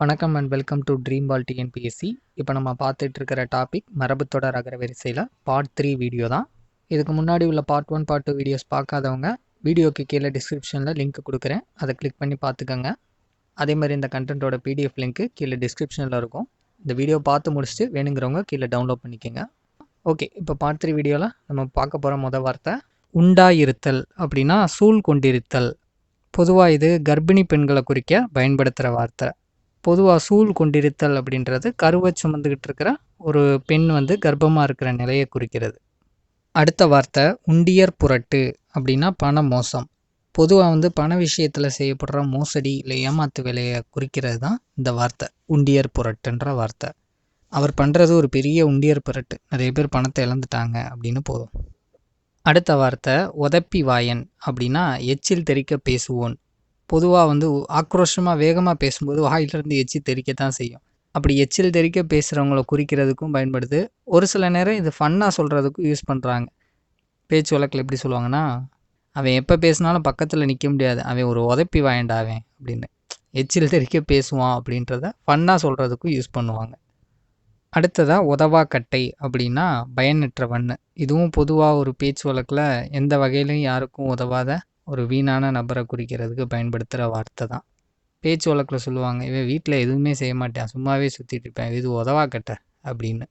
வணக்கம் and welcome to dream ball TNPSC இப்போ நம்ம பார்த்துட்டு இருக்கிற டாபிக் மரபுத்தொடர் அகர வரிசையில் பார்ட் த்ரீ வீடியோ தான். இதுக்கு முன்னாடி உள்ள part one part two videos பார்க்காதவங்க வீடியோக்கு கீழே டிஸ்கிரிப்ஷனில் லிங்க் கொடுக்குறேன். அதை கிளிக் பண்ணி பார்த்துக்கோங்க. அதே மாதிரி இந்த கண்டென்ட்டோட பிடிஎஃப் லிங்க்கு கீழே டிஸ்கிரிப்ஷனில் இருக்கும். இந்த வீடியோ பார்த்து முடிச்சுட்டு வேணுங்கிறவங்க கீழே டவுன்லோட் பண்ணிக்கோங்க. ஓகே இப்போ பார்ட் த்ரீ வீடியோவில் நம்ம பார்க்க போகிற மொதல் வார்த்தை உண்டாயிருத்தல் அப்படின்னா சூழ் கொண்டிருத்தல். பொதுவாக இது கர்ப்பிணி பெண்களை குறிக்க பயன்படுத்துகிற வார்த்தை. பொதுவாக சூழ் கொண்டிருத்தல் அப்படின்றது கருவை சுமந்துக்கிட்டு இருக்கிற ஒரு பெண் வந்து கர்ப்பமாக இருக்கிற நிலையை குறிக்கிறது. அடுத்த வார்த்தை உண்டியர் புரட்டு அப்படின்னா பண மோசம். பொதுவாக வந்து பண விஷயத்தில் செய்யப்படுற மோசடி இல்லை ஏமாத்து வேலையை குறிக்கிறது தான் இந்த வார்த்தை உண்டியர் புரட்டுன்ற வார்த்தை. அவர் பண்ணுறது ஒரு பெரிய உண்டியர் புரட்டு. நிறைய பேர் பணத்தை இழந்துட்டாங்க அப்படின்னு போதும். அடுத்த வார்த்தை உதப்பி வாயன் அப்படின்னா எச்சில் தெறிக்க பேசுவோன் பொதுவாக வந்து ஆக்ரோஷமாக வேகமாக பேசும்போது வாயிலிருந்து எச்சி தெறிக்கத்தான் செய்யும். அப்படி எச்சில் தெறிக்க பேசுகிறவங்கள குறிக்கிறதுக்கும் பயன்படுது. ஒரு சில நேரம் இது ஃபன்னாக சொல்கிறதுக்கும் யூஸ் பண்ணுறாங்க பேச்சு வழக்கில் எப்படி சொல்லுவாங்கன்னா அவன் எப்போ பேசினாலும் பக்கத்தில் நிற்க முடியாது. அவன் ஒரு உதப்பி வாயண்டாவேன் அப்படின்னு. எச்சில் தெறிக்க பேசுவான் அப்படின்றத ஃபன்னாக சொல்கிறதுக்கும் யூஸ் பண்ணுவாங்க. அடுத்ததாக உதவா கட்டை அப்படின்னா வண்ணு. இதுவும் பொதுவாக ஒரு பேச்சு வழக்கில் எந்த வகையிலையும் யாருக்கும் உதவாத ஒரு வீணான நபரை குறிக்கிறதுக்கு பயன்படுத்துகிற வார்த்தை தான். பேச்சு வழக்கில் சொல்லுவாங்க இவன் வீட்டில் எதுவுமே செய்ய மாட்டேன் சும்மாவே சுற்றிட்டு இருப்பேன் இது உதவாக்கட்ட அப்படின்னு.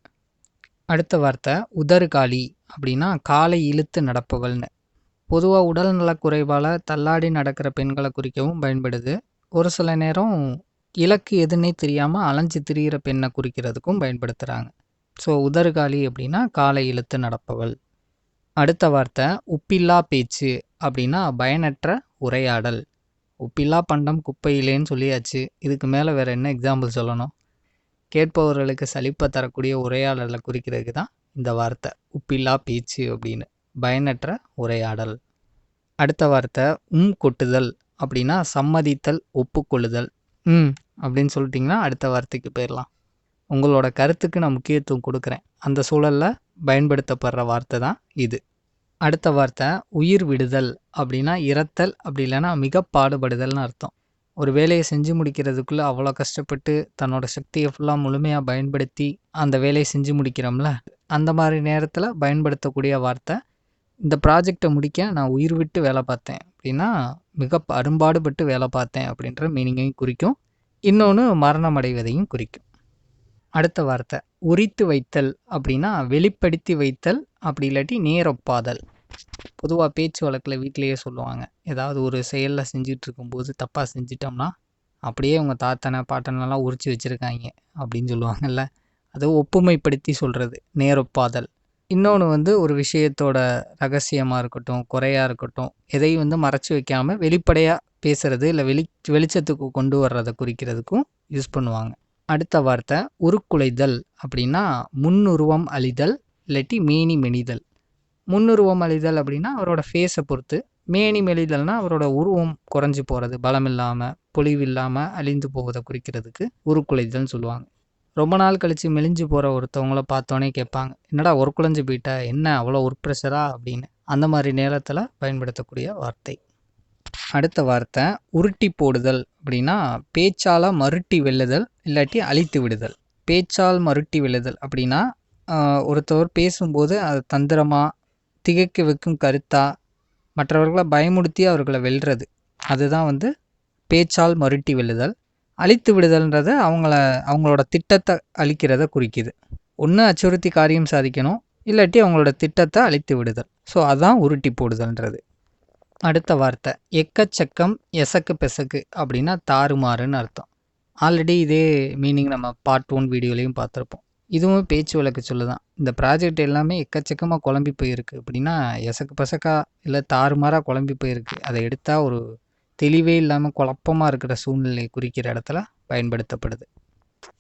அடுத்த வார்த்தை உதறுகாலி அப்படின்னா காலை இழுத்து நடப்பவள்னு. பொதுவாக உடல் நலக்குறைவால் தள்ளாடி நடக்கிற பெண்களை குறிக்கவும் பயன்படுது. ஒரு சில நேரம் இலக்கு எதுன்னே தெரியாமல் அலைஞ்சு திரிகிற பெண்ணை குறிக்கிறதுக்கும் பயன்படுத்துகிறாங்க ஸோ உதறுகாலி அப்படின்னா காலை இழுத்து நடப்பவள். அடுத்த வார்த்தை உப்பில்லா பேச்சு அப்படின்னா பயனற்ற உரையாடல். உப்பில்லா பண்டம் குப்பையிலேன்னு சொல்லியாச்சு. இதுக்கு மேலே வேறு என்ன எக்ஸாம்பிள் சொல்லணும்? கேட்பவர்களுக்கு சலிப்பை தரக்கூடிய உரையாடலை குறிக்கிறதுக்கு தான் இந்த வார்த்தை உப்பில்லா பேச்சு அப்படின்னு. பயனற்ற உரையாடல். அடுத்த வார்த்தை உம் கொட்டுதல் அப்படின்னா சம்மதித்தல் ஒப்புக்கொள்ளுதல். ம் அப்படின்னு சொல்லிட்டிங்கன்னா அடுத்த வார்த்தைக்கு போயிடலாம். உங்களோட கருத்துக்கு நான் முக்கியத்துவம் கொடுக்குறேன். அந்த சூழலில் பயன்படுத்தப்படுற வார்த்தை தான் இது. அடுத்த வார்த்தை உயிர் விடுதல் அப்படின்னா இறத்தல் அப்படி இல்லைன்னா மிக பாடுபடுதல்னு அர்த்தம். ஒரு வேலையை செஞ்சு முடிக்கிறதுக்குள்ளே அவ்வளோ கஷ்டப்பட்டு தன்னோட சக்தியை ஃபுல்லாக முழுமையாக பயன்படுத்தி அந்த வேலையை செஞ்சு முடிக்கிறோம்ல அந்த மாதிரி நேரத்தில் பயன்படுத்தக்கூடிய வார்த்தை இந்த ப்ராஜெக்டை முடிக்க நான் உயிர் விட்டு வேலை பார்த்தேன் அப்படின்னா மிக அரும்பாடுபட்டு வேலை பார்த்தேன் அப்படின்ற மீனிங்கையும் குறிக்கும். இன்னொன்று மரணம் அடைவதையும் குறிக்கும். அடுத்த வார்த்தை உரித்து வைத்தல் அப்படின்னா வெளிப்படுத்தி வைத்தல் அப்படி இல்லாட்டி நேரொப்பாதல். பொதுவாக பேச்சு வழக்கில் வீட்டிலேயே சொல்லுவாங்க. ஏதாவது ஒரு செயலில் செஞ்சுட்டு இருக்கும்போது தப்பாக செஞ்சிட்டோம்னா அப்படியே உங்கள் தாத்தனை பாட்டனெல்லாம் உரிச்சு வச்சுருக்காங்க அப்படின்னு சொல்லுவாங்கல்ல. அதை ஒப்புமைப்படுத்தி சொல்கிறது நேரொப்பாதல். இன்னொன்று வந்து ஒரு விஷயத்தோட ரகசியமாக இருக்கட்டும் குறையாக இருக்கட்டும் எதையும் வந்து மறைச்சி வைக்காமல் வெளிப்படையாக பேசுகிறது இல்லை வெளி வெளிச்சத்துக்கு கொண்டு வர்றதை குறிக்கிறதுக்கும் யூஸ் பண்ணுவாங்க. அடுத்த வார்த்தை உருக்குலைதல் அப்படின்னா முன்னுருவம் அழிதல் இல்லாட்டி மேனி மெனிதல் முன்னுருவம் அழிதல் அப்படின்னா அவரோட ஃபேஸை பொறுத்து. மேனி மெலிதல்னா அவரோட உருவம் குறைஞ்சி போகிறது பலம் இல்லாமல் பொலிவு இல்லாமல் அழிந்து போவதை குறிக்கிறதுக்கு உருக்குலைதல்னு சொல்லுவாங்க. ரொம்ப நாள் கழித்து மெலிஞ்சு போகிற ஒருத்தவங்கள பார்த்தோன்னே கேட்பாங்க என்னடா ஒரு குழஞ்சு போயிட்டா என்ன அவ்வளோ உட்ப்ரெஷரா அப்படின்னு. அந்த மாதிரி நேரத்தில் பயன்படுத்தக்கூடிய வார்த்தை. அடுத்த வார்த்தை உருட்டி போடுதல் அப்படின்னா பேச்சால் மருட்டி வெல்லுதல் இல்லாட்டி அழித்து விடுதல். பேச்சால் மருட்டி வெல்லுதல் அப்படின்னா ஒருத்தவர் பேசும்போது அது தந்திரமாக திகைக்க வைக்கும் கருத்தாக மற்றவர்களை பயமுடுத்தி அவர்களை வெல்றது. அதுதான் வந்து பேச்சால் மருட்டி வெல்லுதல். அழித்து விடுதல்ன்றத அவங்கள அவங்களோட திட்டத்தை அழிக்கிறத குறிக்குது. ஒன்று அச்சுறுத்தி காரியம் சாதிக்கணும் இல்லாட்டி அவங்களோட திட்டத்தை அழித்து விடுதல். ஸோ அதான் உருட்டி போடுதல்ன்றது. அடுத்த வார்த்தை. எக்கச்சக்கம் எசக்கு பெசக்கு அப்படின்னா தாறுமாறுன்னு அர்த்தம். ஆல்ரெடி இதே மீனிங் நம்ம பார்ட் ஒன் வீடியோலையும் பார்த்துருப்போம். இதுவும் பேச்சு வழக்கு சொல்லுதான். இந்த ப்ராஜெக்ட் எல்லாமே எக்கச்சக்கமாக குழம்பி போயிருக்கு. அப்படின்னா எசக்கு பசக்கா இல்லை தாறுமாறாக குழம்பி போயிருக்கு. அதை எடுத்தால் ஒரு தெளிவே இல்லாமல் குழப்பமாக இருக்கிற சூழ்நிலையை குறிக்கிற இடத்துல பயன்படுத்தப்படுது.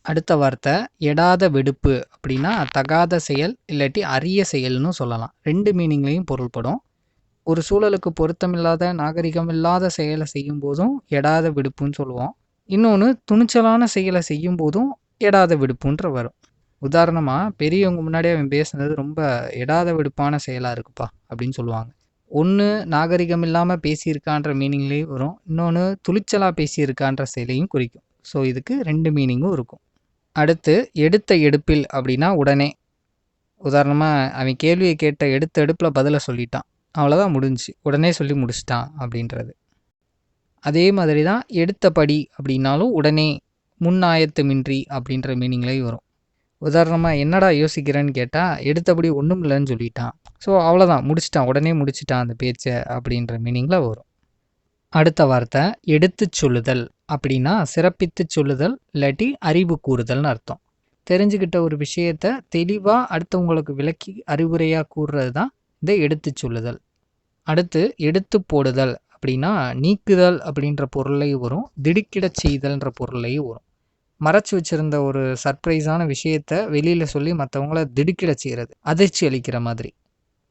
அடுத்த வார்த்தை எடாத வெடுப்பு அப்படின்னா தகாத செயல் இல்லாட்டி அரிய செயல்னு சொல்லலாம். ரெண்டு மீனிங்லேயும் பொருள்படும். ஒரு சூழலுக்கு பொருத்தமில்லாத நாகரிகம் இல்லாத செயலை செய்யும் போதும் எடாத விடுப்புன்னு சொல்லுவோம். இன்னொன்று துணிச்சலான செயலை செய்யும் போதும் எடாத விடுப்புன்ற வரும். உதாரணமாக பெரியவங்க முன்னாடி அவன் பேசுனது ரொம்ப எடாத விடுப்பான செயலாக இருக்குப்பா அப்படின்னு சொல்லுவாங்க. ஒன்று நாகரிகம் இல்லாமல் பேசியிருக்கான்ற மீனிங்லேயும் வரும். இன்னொன்று துளிச்சலாக பேசியிருக்கான்ற செயலையும் குறிக்கும். ஸோ இதுக்கு ரெண்டு மீனிங்கும் இருக்கும். அடுத்து எடுத்த எடுப்பில் அப்படின்னா உடனே. உதாரணமாக அவன் கேள்வியை கேட்ட எடுத்த எடுப்பில் பதிலை சொல்லிட்டான். அவ்வளோதான் முடிஞ்சு உடனே சொல்லி முடிச்சிட்டான் அப்படின்றது. அதே மாதிரி தான் எடுத்த படி அப்படின்னாலும் உடனே முன்னாயத்தமின்றி அப்படின்ற மீனிங்லேயும் வரும். உதாரணமாக என்னடா யோசிக்கிறேன்னு கேட்டால் எடுத்தபடி ஒன்றும் இல்லைன்னு சொல்லிட்டான். ஸோ அவ்வளோதான் முடிச்சிட்டான். உடனே முடிச்சிட்டான் அந்த பேச்சை அப்படின்ற மீனிங்கில் வரும். அடுத்த வார்த்தை எடுத்து சொல்லுதல் அப்படின்னா சிறப்பித்து சொல்லுதல் இல்லாட்டி அறிவு கூறுதல்னு அர்த்தம். தெரிஞ்சுக்கிட்ட ஒரு விஷயத்த தெளிவாக அடுத்தவங்களுக்கு விளக்கி அறிவுரையாக கூறுறது தான் இந்த எடுத்து சொல்லுதல் அடுத்து எடுத்து போடுதல் அப்படின்னா நீக்குதல் அப்படின்ற பொருளையும் வரும். திடுக்கிடச் செய்தல்ன்ற பொருளையும் வரும். மறைச்சு வச்சிருந்த ஒரு சர்ப்ரைஸான விஷயத்த வெளியில் சொல்லி மற்றவங்கள திடுக்கிட செய்கிறது அதிர்ச்சி அளிக்கிற மாதிரி.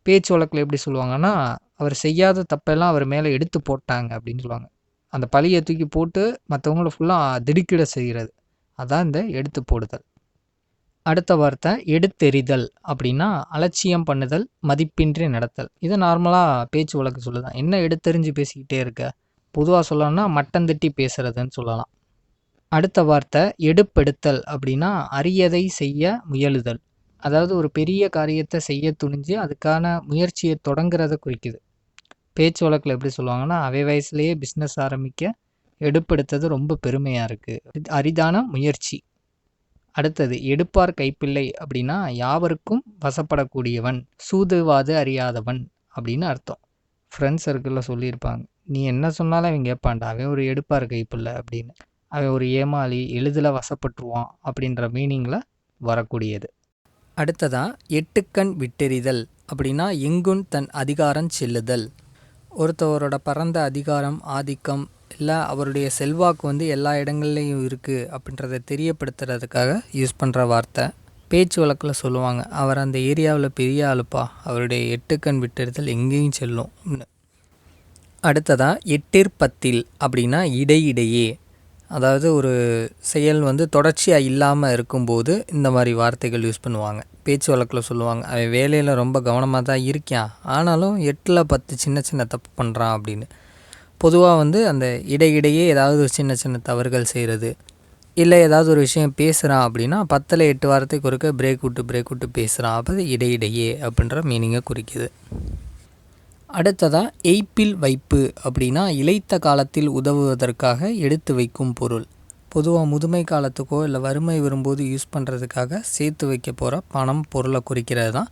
பேச்சு வழக்கில் எப்படி சொல்லுவாங்கன்னா அவர் செய்யாத தப்பெல்லாம் அவர் மேலே எடுத்து போட்டாங்க அப்படின்னு சொல்லுவாங்க. அந்த பழியை தூக்கி போட்டு மற்றவங்கள ஃபுல்லாக திடுக்கிட செய்கிறது அதான் இந்த எடுத்து போடுதல். அடுத்த வார்த்தை எடுத்தெறிதல் அப்படின்னா அலட்சியம் பண்ணுதல் மதிப்பின்றி நடத்தல். இதை நார்மலாக பேச்சு வழக்கு சொல்லுதான். என்ன எடுத்தெறிஞ்சு பேசிக்கிட்டே இருக்க? பொதுவாக சொல்லணும்னா மட்டம் தட்டி பேசுகிறதுன்னு சொல்லலாம். அடுத்த வார்த்தை எடுப்பெடுத்தல் அப்படின்னா அரியதை செய்ய முயலுதல். அதாவது ஒரு பெரிய காரியத்தை செய்ய துணிஞ்சு அதுக்கான முயற்சியை தொடங்குறத குறிக்குது. பேச்சு வழக்கில் எப்படி சொல்லுவாங்கன்னா அவை வயசுலேயே பிஸ்னஸ் ஆரம்பிக்க எடுப்பெடுத்தது ரொம்ப பெருமையாக இருக்குது அரிதான முயற்சி. அடுத்தது எடுப்பார் கைப்பிள்ளை அப்படின்னா யாவருக்கும் வசப்படக்கூடியவன் சூதுவாது அறியாதவன் அப்படின்னு அர்த்தம். ஃப்ரெண்ட்ஸ் சர்க்கிளில் சொல்லியிருப்பாங்க. நீ என்ன சொன்னாலும் அவன் கேட்பாண்டா அவன் ஒரு எடுப்பார் கைப்பிள்ளை அப்படின்னு. அவன் ஒரு ஏமாளி எளிதில் வசப்பட்டுருவான் அப்படின்ற மீனிங்கில் வரக்கூடியது. அடுத்ததாக எட்டுக்கண் விட்டெறிதல் அப்படின்னா எங்குன் தன் அதிகாரம் செல்லுதல். ஒருத்தவரோட பரந்த அதிகாரம் ஆதிக்கம் இல்லை அவருடைய செல்வாக்கு வந்து எல்லா இடங்கள்லையும் இருக்குது அப்படின்றத தெரியப்படுத்துறதுக்காக யூஸ் பண்ணுற வார்த்தை. பேச்சு வழக்கில் சொல்லுவாங்க அவர் அந்த ஏரியாவில் பெரிய ஆளுப்பா அவருடைய எட்டுக்கண் விட்டெறிதல் எங்கேயும் செல்லும் அடுத்ததாக எட்டிற்பத்தில் அப்படின்னா இடையிடையே. அதாவது ஒரு செயல் வந்து தொடர்ச்சியாக இல்லாமல் இருக்கும்போது இந்த மாதிரி வார்த்தைகள் யூஸ் பண்ணுவாங்க. பேச்சு வழக்கில் சொல்லுவாங்க. அவன் வேலையில் ரொம்ப கவனமாக தான் இருக்கான் ஆனாலும் எட்டில் பத்து சின்ன சின்ன தப்பு பண்ணுறான் அப்படின்னு. பொதுவாக வந்து அந்த இடையிடையே ஏதாவது ஒரு சின்ன சின்ன தவறுகள் செய்கிறது இல்லை ஏதாவது ஒரு விஷயம் பேசுகிறான் அப்படின்னா பத்தில் எட்டு வாரத்துக்கு ஒருக்க பிரேக் விட்டு பிரேக் விட்டு பேசுகிறான் அப்போ இடையிடையே அப்படின்ற மீனிங்கை குறிக்குது. அடுத்ததாக எய்ப்பில் வைப்பு அப்படின்னா இளைத்த காலத்தில் உதவுவதற்காக எடுத்து வைக்கும் பொருள். பொதுவாக முதுமை காலத்துக்கோ இல்லை வறுமை வரும்போது யூஸ் பண்ணுறதுக்காக சேர்த்து வைக்க போகிற பணம் பொருளை குறிக்கிறது தான்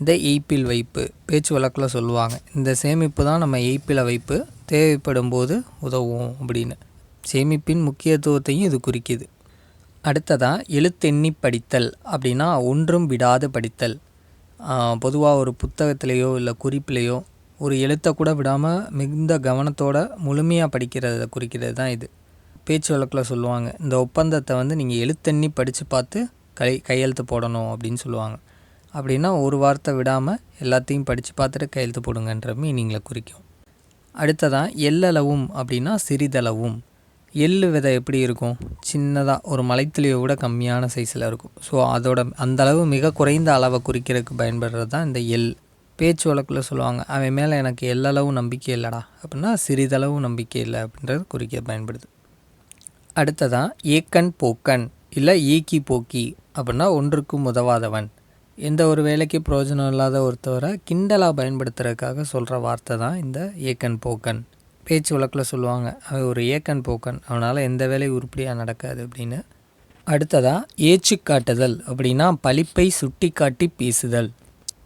இந்த எய்ப்பில் வைப்பு பேச்சு வழக்கில் சொல்லுவாங்க. இந்த சேமிப்பு தான் நம்ம எய்ப்பில் வைப்பு தேவைப்படும் போது உதவும் அப்படின்னு. சேமிப்பின் முக்கியத்துவத்தையும் இது குறிக்கிது. அடுத்ததாக எழுத்தெண்ணி படித்தல் அப்படின்னா ஒன்றும் விடாது படித்தல் பொதுவாக ஒரு புத்தகத்திலேயோ இல்லை குறிப்பிலேயோ ஒரு எழுத்தை கூட விடாமல் மிகுந்த கவனத்தோட முழுமையாக படிக்கிறத குறிக்கிறது தான் இது. பேச்சு வழக்கில் சொல்லுவாங்க இந்த ஒப்பந்தத்தை வந்து நீங்கள் எழுத்தண்ணி படித்து பார்த்து கை கையெழுத்து போடணும் அப்படின்னு சொல்லுவாங்க. அப்படின்னா ஒரு வார்த்தை விடாமல் எல்லாத்தையும் படித்து பார்த்துட்டு கையெழுத்து போடுங்கன்ற மீனிங்கில் குறிக்கும். அடுத்ததான் எல்லளவும் அப்படின்னா சிறிதளவும். எள்ளு விதை எப்படி இருக்கும்? சின்னதாக ஒரு மலைத்துளியை விட கம்மியான சைஸில் இருக்கும். ஸோ அதோட அந்த அளவு மிக குறைந்த அளவை குறிக்கிறதுக்கு பயன்படுறது தான் இந்த எள். பேச்சு வழக்கில் சொல்லுவாங்க அவன் மேலே எனக்கு எல்லளவு நம்பிக்கை இல்லைடா அப்படின்னா சிறிதளவு நம்பிக்கை இல்லை அப்படின்றது குறிக்க பயன்படுது அடுத்ததான் ஏக்கன் போக்கன் இல்லை ஈக்கி போக்கி அப்படின்னா ஒன்றுக்கும் உதவாதவன் எந்த ஒரு வேலைக்கு பிரயோஜனம் இல்லாத ஒருத்தவரை கிண்டலாக பயன்படுத்துறதுக்காக சொல்கிற வார்த்தை தான் இந்த ஏக்கன் போக்கன் பேச்சு வழக்கில் சொல்லுவாங்க அவன் ஒரு ஏக்கன் போக்கன் அவனால் எந்த வேலையும் உருப்படியாக நடக்காது அப்படின்னு. அடுத்ததாக ஏச்சு காட்டுதல் அப்படின்னா பழிப்பை சுட்டி காட்டி பேசுதல்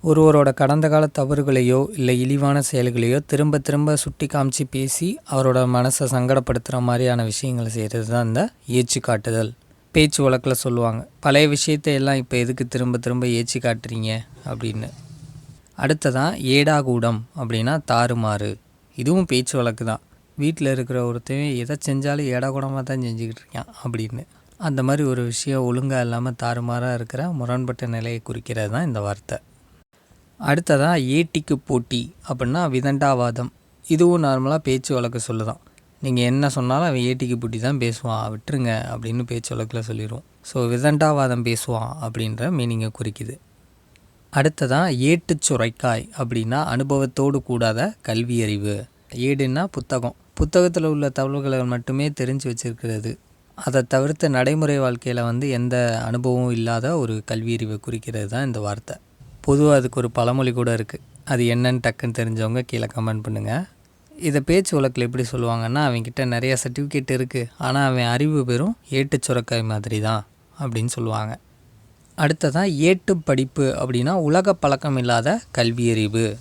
ஒருவரோட கடந்த கால தவறுகளையோ இல்லை இழிவான செயல்களையோ திரும்ப திரும்ப சுட்டி காமிச்சு பேசி அவரோட மனசை சங்கடப்படுத்துகிற மாதிரியான விஷயங்களை செய்கிறது தான் இந்த ஏச்சு காட்டுதல் பேச்சு வழக்கில் சொல்லுவாங்க பழைய விஷயத்தை எல்லாம் இப்போ எதுக்கு திரும்ப திரும்ப ஏச்சு காட்டுறீங்க? அப்படின்னு. அடுத்ததான் ஏடாகூடம் அப்படின்னா தாறுமாறு இதுவும் பேச்சு வழக்கு தான் வீட்டில் இருக்கிற ஒருத்தன் எதை செஞ்சாலும் ஏடாகூடமாக தான் செஞ்சுக்கிட்டு இருக்கான் அப்படின்னு. அந்த மாதிரி ஒரு விஷயம் ஒழுங்காக இல்லாமல் தாறுமாறாக இருக்கிற முரண்பட்ட நிலையை குறிக்கிறது தான் இந்த வார்த்தை. அடுத்ததாக ஏட்டிக்கு போட்டி அப்படின்னா விதண்டாவாதம். இதுவும் நார்மலாக பேச்சு வழக்கு சொல்லுதான். நீங்கள் என்ன சொன்னாலும் அவன் ஏட்டிக்கு போட்டி தான் பேசுவான் விட்டுருங்க அப்படின்னு பேச்சு வழக்கில் சொல்லிடுவோம் ஸோ விதண்டாவாதம் பேசுவான் அப்படின்ற மீனிங்கை குறிக்குது. அடுத்ததாக ஏட்டு சுரைக்காய் அப்படின்னா அனுபவத்தோடு கூடாத கல்வி அறிவு. ஏடுன்னா புத்தகம். புத்தகத்தில் உள்ள தகவல்களை மட்டுமே தெரிஞ்சு வச்சிருக்கிறது. அதை தவிர்த்து நடைமுறை வாழ்க்கையில் வந்து எந்த அனுபவமும் இல்லாத ஒரு கல்வியறிவை குறிக்கிறது தான் இந்த வார்த்தை. பொதுவாக அதுக்கு ஒரு பழமொழி கூட இருக்குது அது என்னன்னு டக்குன்னு தெரிஞ்சவங்க கீழே கமெண்ட் பண்ணுங்கள் இதை பேச்சு வழக்கில் எப்படி சொல்லுவாங்கன்னா அவன்கிட்ட நிறைய சர்டிஃபிகேட் இருக்குது ஆனால் அவன் அறிவு பெறும் ஏட்டு சுரக்காய் மாதிரி தான் அப்படின்னு சொல்லுவாங்க. அடுத்ததான் ஏட்டு படிப்பு அப்படின்னா உலக பழக்கம் இல்லாத கல்வியறிவு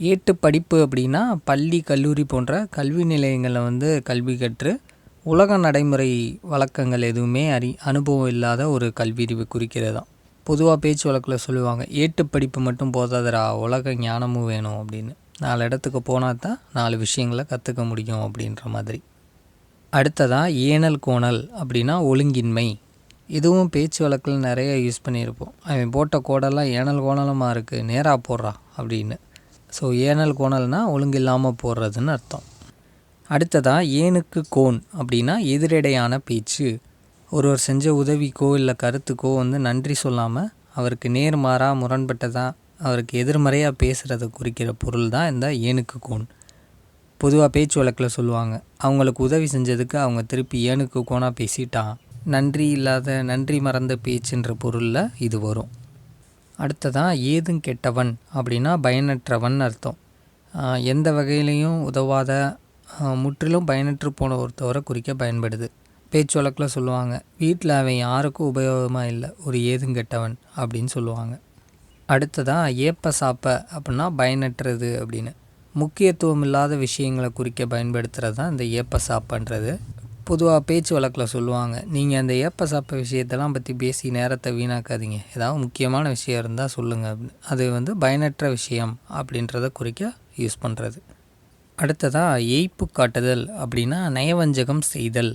ஏட்டு படிப்பு அப்படின்னா பள்ளி கல்லூரி போன்ற கல்வி நிலையங்களில் வந்து கல்வி கற்று உலக நடைமுறை வழக்கங்கள் எதுவுமே அறி அனுபவம் இல்லாத ஒரு கல்வியறிவு குறிக்கிறது தான் பொதுவாக பேச்சு வழக்கில் சொல்லுவாங்க ஏட்டு படிப்பு மட்டும் போதாதரா உலக ஞானமும் வேணும் அப்படின்னு. நாலு இடத்துக்கு போனால் தான் நாலு விஷயங்களை கற்றுக்க முடியும் அப்படின்ற மாதிரி. அடுத்ததாக ஏனல் கோணல் அப்படின்னா ஒழுங்கின்மை. இதுவும் பேச்சு வழக்கில் நிறைய யூஸ் பண்ணியிருப்போம். அவன் போட்ட கோடெல்லாம் ஏனல் கோணலமாக இருக்குது நேராக போடுறா அப்படின்னு. ஸோ ஏனல் கோணல்னால் ஒழுங்கில்லாமல் போடுறதுன்னு அர்த்தம். அடுத்ததாக ஏனுக்கு கோன் அப்படின்னா எதிரடையான பேச்சு. ஒருவர் செஞ்ச உதவிக்கோ இல்லை கருத்துக்கோ வந்து நன்றி சொல்லாமல் அவருக்கு நேர்மாறாக முரண்பட்டதாக அவருக்கு எதிர்மறையாக பேசுகிறத குறிக்கிற பொருள் தான் இந்த ஏனுக்கு கோன். பொதுவாக பேச்சு வழக்கில் சொல்லுவாங்க அவங்களுக்கு உதவி செஞ்சதுக்கு அவங்க திருப்பி ஏனுக்கு கோனாக பேசிட்டான் நன்றி இல்லாத நன்றி மறந்த பேச்சுன்ற பொருளில் இது வரும். அடுத்ததான் ஏதும் கெட்டவன் அப்படின்னா பயனற்றவன் அர்த்தம். எந்த வகையிலையும் உதவாத முற்றிலும் பயனற்று போன ஒருத்தவரை குறிக்க பயன்படுது. பேச்சு வழக்கில் சொல்லுவாங்க வீட்டில் அவன் யாருக்கும் உபயோகமாக இல்லை ஒரு ஏதும் கெட்டவன் அப்படின்னு சொல்லுவாங்க. அடுத்ததாக ஏப்ப சாப்ப அப்படின்னா பயனற்றது அப்படின்னு. முக்கியத்துவம் இல்லாத விஷயங்களை குறிக்க பயன்படுத்துகிறது தான் இந்த ஏப்ப சாப்பன்றது. பொதுவாக பேச்சு வழக்கில் சொல்லுவாங்க நீங்கள் அந்த ஏப்ப சாப்ப விஷயத்தெல்லாம் பற்றி பேசி நேரத்தை வீணாக்காதீங்க. ஏதாவது முக்கியமான விஷயம் இருந்தால் சொல்லுங்கள் அப்படின்னு. அது வந்து பயனற்ற விஷயம் அப்படின்றத குறிக்க யூஸ் பண்ணுறது அடுத்ததாக ஏய்ப்பு காட்டுதல் அப்படின்னா நயவஞ்சகம் செய்தல்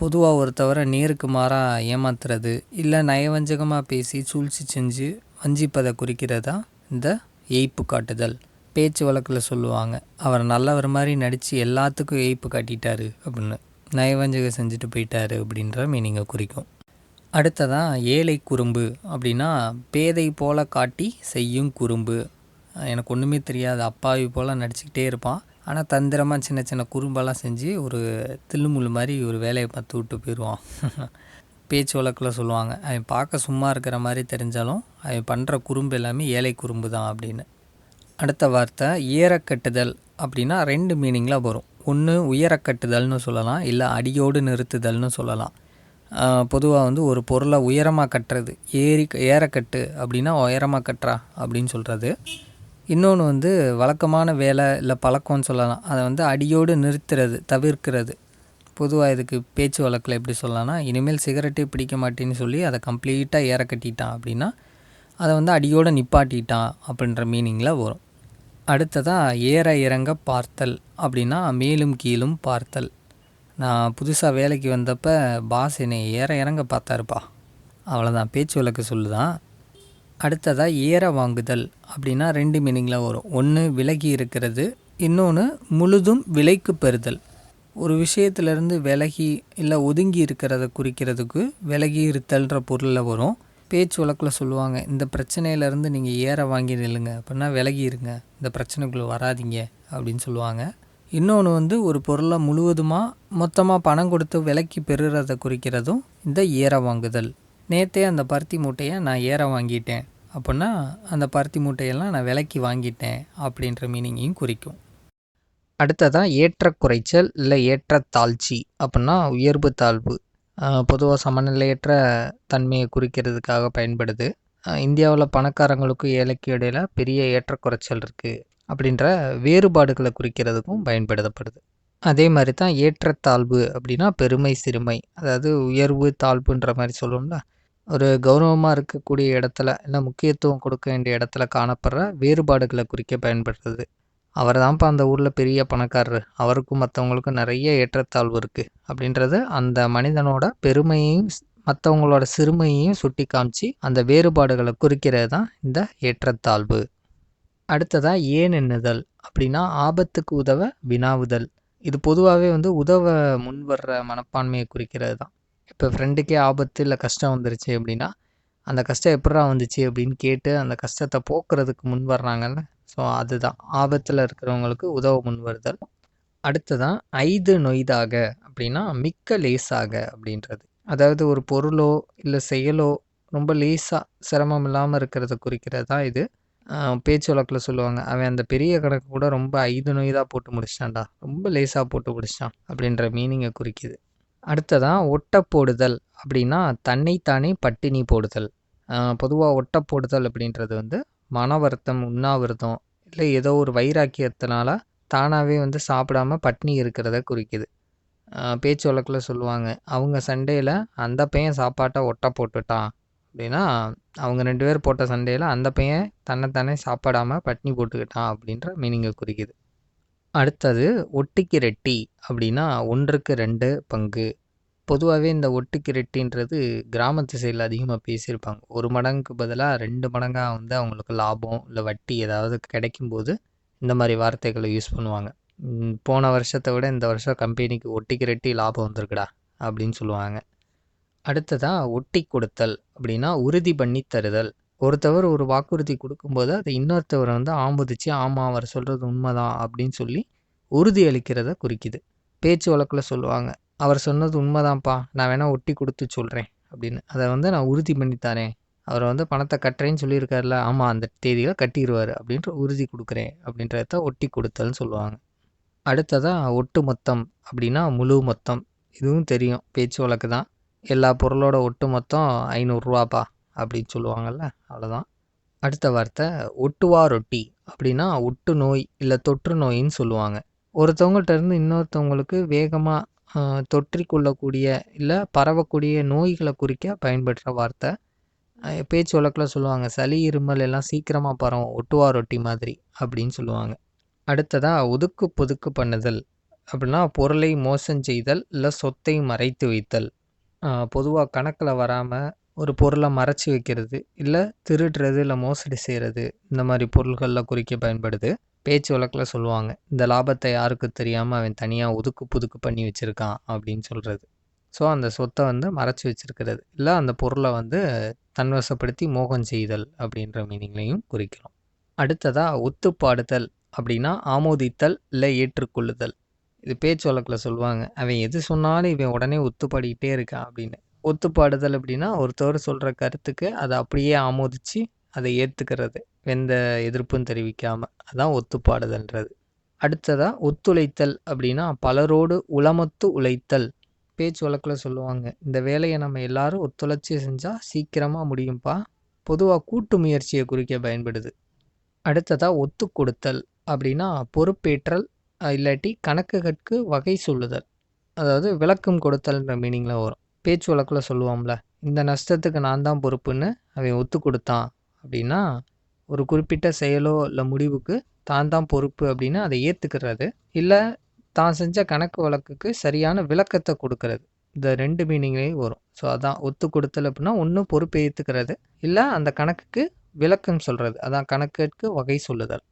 பொதுவாக ஒருத்தவரை நேருக்கு மாறாக ஏமாத்துறது இல்லை நயவஞ்சகமாக பேசி சூழ்ச்சி செஞ்சு வஞ்சிப்பதை குறிக்கிறதா? இந்த எய்ப்பு காட்டுதல். பேச்சு வழக்கில் சொல்லுவாங்க அவர் நல்லவர் மாதிரி நடித்து எல்லாத்துக்கும் எய்ப்பு காட்டிட்டாரு அப்படின்னு. நயவஞ்சகம் செஞ்சுட்டு போயிட்டாரு அப்படின்ற மீனிங்கை குறிக்கும். அடுத்ததாக ஏழை குறும்பு அப்படின்னா பேதை போல காட்டி செய்யும் குறும்பு. எனக்கு ஒன்றுமே தெரியாது அப்பாவி போல் நடிச்சுக்கிட்டே இருப்பான். ஆனால் தந்திரமாக சின்ன சின்ன குறும்பெல்லாம் செஞ்சு ஒரு தில்லுமுள்ளு மாதிரி ஒரு வேலையை பார்த்து விட்டு போயிடுவான். பேச்சு வழக்கில் சொல்லுவாங்க. அவன் பார்க்க சும்மா இருக்கிற மாதிரி தெரிஞ்சாலும் அவன் பண்ணுற குறும்பு எல்லாமே ஏழை குறும்பு தான் அப்படின்னு. அடுத்த வார்த்தை ஏறக்கட்டுதல் அப்படின்னா ரெண்டு மீனிங்கில் வரும். ஒன்று உயரக்கட்டுதல்னு சொல்லலாம். இல்லை அடியோடு நிறுத்துதல்னு சொல்லலாம். பொதுவாக வந்து ஒரு பொருளை உயரமாக கட்டுறது. ஏறி ஏறக்கட்டு அப்படின்னா உயரமாக கட்டுறா அப்படின்னு சொல்கிறது இன்னொன்று வந்து வழக்கமான வேலை இல்லை பழக்கம்னு சொல்லலாம். அதை வந்து அடியோடு நிறுத்துறது தவிர்க்கிறது. பொதுவாக இதுக்கு பேச்சு வழக்கில் எப்படி சொல்லலாம்னா இனிமேல் சிகரெட்டே பிடிக்க மாட்டேன்னு சொல்லி அதை கம்ப்ளீட்டாக ஏற கட்டிட்டான் அப்படின்னா அதை வந்து அடியோடு நிப்பாட்டிட்டான் அப்படின்ற மீனிங்கில் வரும். அடுத்ததாக ஏற இறங்க பார்த்தல் அப்படின்னா மேலும் கீழும் பார்த்தல். நான் புதுசாக வேலைக்கு வந்தப்போ பாஸ் என்னை ஏற இறங்க பார்த்தாருப்பா. அவ்வளோதான் பேச்சு வழக்கு சொல்லுதான். அடுத்ததாக ஏற வாங்குதல் அப்படின்னா ரெண்டு மீனிங்கில் வரும். ஒன்று விலகி இருக்கிறது இன்னொன்று முழுதும் விலைக்கு பெறுதல். ஒரு விஷயத்துலேருந்து விலகி இல்லை ஒதுங்கி இருக்கிறத குறிக்கிறதுக்கு விலகி இருத்தல்ன்ற பொருளில் வரும். பேச்சு வழக்கில் சொல்லுவாங்க இந்த பிரச்சனையிலேருந்து நீங்கள் ஏற வாங்கி நில்லுங்க அப்படின்னா விலகி இருங்க இந்த பிரச்சனைக்குள்ளே வராதீங்க அப்படின்னு சொல்லுவாங்க. இன்னொன்று வந்து ஒரு பொருளை முழுவதுமாக மொத்தமாக பணம் கொடுத்து விலைக்கு பெறுறதை குறிக்கிறதும் இந்த ஏற வாங்குதல். நேற்றே அந்த பருத்தி மூட்டையை நான் ஏற வாங்கிட்டேன். அப்படின்னா அந்த பருத்தி மூட்டையெல்லாம் நான் விலைக்கு வாங்கிட்டேன் அப்படின்ற மீனிங்கையும் குறிக்கும். அடுத்ததாக ஏற்ற குறைச்சல் இல்லை ஏற்ற தாழ்ச்சி அப்படின்னா உயர்வு தாழ்வு. பொதுவாக சமநிலையற்ற தன்மையை குறிக்கிறதுக்காக பயன்படுது. இந்தியாவில் பணக்காரங்களுக்கும் ஏழைக்கும் இடையில பெரிய ஏற்றக்குறைச்சல் இருக்குது அப்படின்ற வேறுபாடுகளை குறிக்கிறதுக்கும் பயன்படுத்தப்படுது. அதே மாதிரி தான் ஏற்றத்தாழ்வு அப்படின்னா பெருமை சிறுமை. அதாவது உயர்வு தாழ்வுன்ற மாதிரி சொல்லுவோம்ல ஒரு கௌரவமாக இருக்கக்கூடிய இடத்துல இல்லை முக்கியத்துவம் கொடுக்க வேண்டிய இடத்துல காணப்படுற வேறுபாடுகளை குறிக்க பயன்படுறது அவர் தான்ப்பா அந்த ஊரில் பெரிய பணக்காரர். அவருக்கும் மற்றவங்களுக்கும் நிறைய ஏற்றத்தாழ்வு இருக்குது அப்படின்றது அந்த மனிதனோட பெருமையையும் மற்றவங்களோட சிறுமையையும் சுட்டி காமிச்சு அந்த வேறுபாடுகளை குறிக்கிறது தான் இந்த ஏற்றத்தாழ்வு. அடுத்ததாக ஏன் எண்ணுதல்? அப்படின்னா ஆபத்துக்கு உதவ வினாவுதல். இது பொதுவாகவே வந்து உதவ முன் வர்ற மனப்பான்மையை குறிக்கிறது தான் இப்போ ஃப்ரெண்டுக்கே ஆபத்து இல்லை கஷ்டம் வந்துருச்சு அப்படின்னா அந்த கஷ்டம் எப்படா வந்துச்சு அப்படின்னு கேட்டு அந்த கஷ்டத்தை போக்குறதுக்கு முன் வர்றாங்கல்ல. ஸோ அதுதான். ஆபத்தில் இருக்கிறவங்களுக்கு உதவ முன் வருதல். அடுத்ததான் ஐது நொய்தாக அப்படின்னா மிக்க லேசாக அப்படின்றது. அதாவது ஒரு பொருளோ இல்லை செயலோ ரொம்ப லேசாக சிரமம் இல்லாமல் இருக்கிறத குறிக்கிறது தான் இது. பேச்சு வழக்கில் சொல்லுவாங்க அவன் அந்த பெரிய கணக்கு கூட ரொம்ப ஐந்து நொய்தாக போட்டு முடிச்சிட்டான்டா. ரொம்ப லேசாக போட்டு முடிச்சிட்டான் அப்படின்ற மீனிங்கை குறிக்குது. அடுத்ததான் ஒட்ட போடுதல் அப்படின்னா தன்னைத்தானே பட்டினி போடுதல். பொதுவாக ஒட்ட போடுதல் அப்படின்றது வந்து மன வருத்தம் உண்ணாவிரதம் இல்லை ஏதோ ஒரு வைராக்கியத்தினால தானாகவே வந்து சாப்பிடாம பட்னி இருக்கிறத குறிக்குது. பேச்சு வழக்கில் சொல்லுவாங்க அவங்க சண்டையில் அந்த பையன் சாப்பாட்டை ஒட்ட போட்டுட்டான் அப்படின்னா அவங்க ரெண்டு பேர் போட்ட சண்டையில் அந்த பையன் தன்னைத்தானே சாப்பிடாம பட்னி போட்டுக்கிட்டான் அப்படின்ற மீனிங்கை குறிக்குது. அடுத்தது ஒட்டிக்கு ரெட்டி அப்படின்னா ஒன்றுக்கு ரெண்டு பங்கு. பொதுவாகவே இந்த ஒட்டுக்கு ரெட்டின்றது கிராமத்து சைடில் அதிகமாக பேசியிருப்பாங்க. ஒரு மடங்குக்கு பதிலாக ரெண்டு மடங்காக வந்து அவங்களுக்கு லாபம் இல்லை வட்டி ஏதாவது கிடைக்கும்போது இந்த மாதிரி வார்த்தைகளை யூஸ் பண்ணுவாங்க. போன வருஷத்தை விட இந்த வருஷம் கம்பெனிக்கு ஒட்டிக்கு ரெட்டி லாபம் வந்திருக்குடா அப்படின்னு சொல்லுவாங்க. அடுத்ததாக ஒட்டி கொடுத்தல் அப்படின்னா உறுதி பண்ணி தருதல். ஒருத்தவர் ஒரு வாக்குறுதி கொடுக்கும்போது அதை இன்னொருத்தவர் வந்து ஆமோதிச்சு ஆமாம் அவர் சொல்கிறது உண்மைதான் அப்படின்னு சொல்லி உறுதி அளிக்கிறத குறிக்குது. பேச்சு வழக்கில் சொல்லுவாங்க அவர் சொன்னது உண்மைதான்ப்பா நான் வேணால் ஒட்டி கொடுத்து சொல்கிறேன் அப்படின்னு. அதை வந்து நான் உறுதி பண்ணி தரேன். அவர் வந்து பணத்தை கட்டுறேன்னு சொல்லியிருக்காருல ஆமாம் அந்த தேதியில் கட்டிடுவார் அப்படின்ற உறுதி கொடுக்குறேன் அப்படின்றத ஒட்டி கொடுத்தல்னு சொல்லுவாங்க. அடுத்ததாக ஒட்டு மொத்தம் அப்படின்னா முழு மொத்தம். இதுவும் தெரியும் பேச்சு வழக்கு தான் எல்லா பொருளோட ஒட்டு மொத்தம் ஐநூறுரூவாப்பா அப்படின்னு சொல்லுவாங்கல்ல அவ்வளோதான் அடுத்த வார்த்தை ஒட்டுவா ரொட்டி அப்படின்னா ஒட்டு நோய் இல்லை தொற்று நோயின்னு சொல்லுவாங்க. ஒருத்தவங்கள்ட்ட இருந்து இன்னொருத்தவங்களுக்கு வேகமாக தொற்றிக்கொள்ளக்கூடிய இல்லை பரவக்கூடிய நோய்களை குறிக்க பயன்படுற வார்த்தை. பேச்சு வழக்கில் சொல்லுவாங்க சளி இருமல் எல்லாம் சீக்கிரமாக பரவும் ஒட்டுவா ரொட்டி மாதிரி அப்படின்னு சொல்லுவாங்க. அடுத்ததாக ஒதுக்கு பொதுக்கு பண்ணுதல் அப்படின்னா பொருளை மோசம் செய்தல் இல்லை சொத்தை மறைத்து வைத்தல். பொதுவாக கணக்கில் வராமல் ஒரு பொருளை மறைச்சி வைக்கிறது இல்லை திருடுறது இல்லை மோசடி செய்கிறது இந்த மாதிரி பொருள்களில் குறிக்க பயன்படுது. பேச்சு வழக்கில் சொல்லுவாங்க இந்த லாபத்தை யாருக்கு தெரியாமல் அவன் தனியாக ஒதுக்கு புதுக்கு பண்ணி வச்சுருக்கான் அப்படின்னு சொல்கிறது ஸோ அந்த சொத்தை வந்து மறைச்சி வச்சிருக்கிறது இல்லை அந்த பொருளை வந்து தன்வசப்படுத்தி மோகம் செய்தல் அப்படின்ற மீனிங்லையும் குறிக்கிறோம். அடுத்ததாக ஒத்துப்பாடுதல் அப்படின்னா ஆமோதித்தல் இல்லை ஏற்றுக்கொள்ளுதல். இது பேச்சு வழக்கில் சொல்லுவாங்க அவன் எது சொன்னாலும் இவன் உடனே ஒத்துப்பாடிக்கிட்டே இருக்கான் அப்படின்னு. ஒத்துப்பாடுதல் அப்படின்னா ஒருத்தவர் சொல்கிற கருத்துக்கு அதை அப்படியே ஆமோதித்து அதை ஏற்றுக்கிறது எந்த எதிர்ப்பும் தெரிவிக்காமல் அதான் ஒத்துப்பாடுதல்ன்றது. அடுத்ததாக ஒத்துழைத்தல் அப்படின்னா பலரோடு உளமொத்து உழைத்தல். பேச்சு வழக்கில் சொல்லுவாங்க இந்த வேலையை நம்ம எல்லாரும் ஒத்துழைச்சி செஞ்சால் சீக்கிரமாக முடியும்ப்பா பொதுவாக கூட்டு முயற்சியை குறிக்க பயன்படுது. அடுத்ததாக ஒத்து கொடுத்தல் அப்படின்னா பொறுப்பேற்றல் இல்லாட்டி கணக்குகளுக்கு வகை சொல்லுதல். அதாவது விளக்கம் கொடுத்தல்ன்ற மீனிங்கில் வரும். பேச்சு வழக்கில் சொல்லுவோம்ல இந்த நஷ்டத்துக்கு நான் தான் பொறுப்புன்னு அவன் ஒத்து கொடுத்தான் அப்படின்னா ஒரு குறிப்பிட்ட செயலோ இல்லை முடிவுக்கு தான் தான் பொறுப்பு அப்படின்னு அதை ஏற்றுக்கிறது இல்லை தான் செஞ்ச கணக்கு வழக்குக்கு சரியான விளக்கத்தை கொடுக்கறது. இந்த ரெண்டு மீனிங்லேயும் வரும். ஸோ அதான் ஒத்து கொடுத்தல் அப்படின்னா ஒன்று பொறுப்பை ஏற்றுக்கிறது இல்லை அந்த கணக்குக்கு விளக்கம் சொல்கிறது அதான் கணக்குக்கு வகை சொல்லுதல்.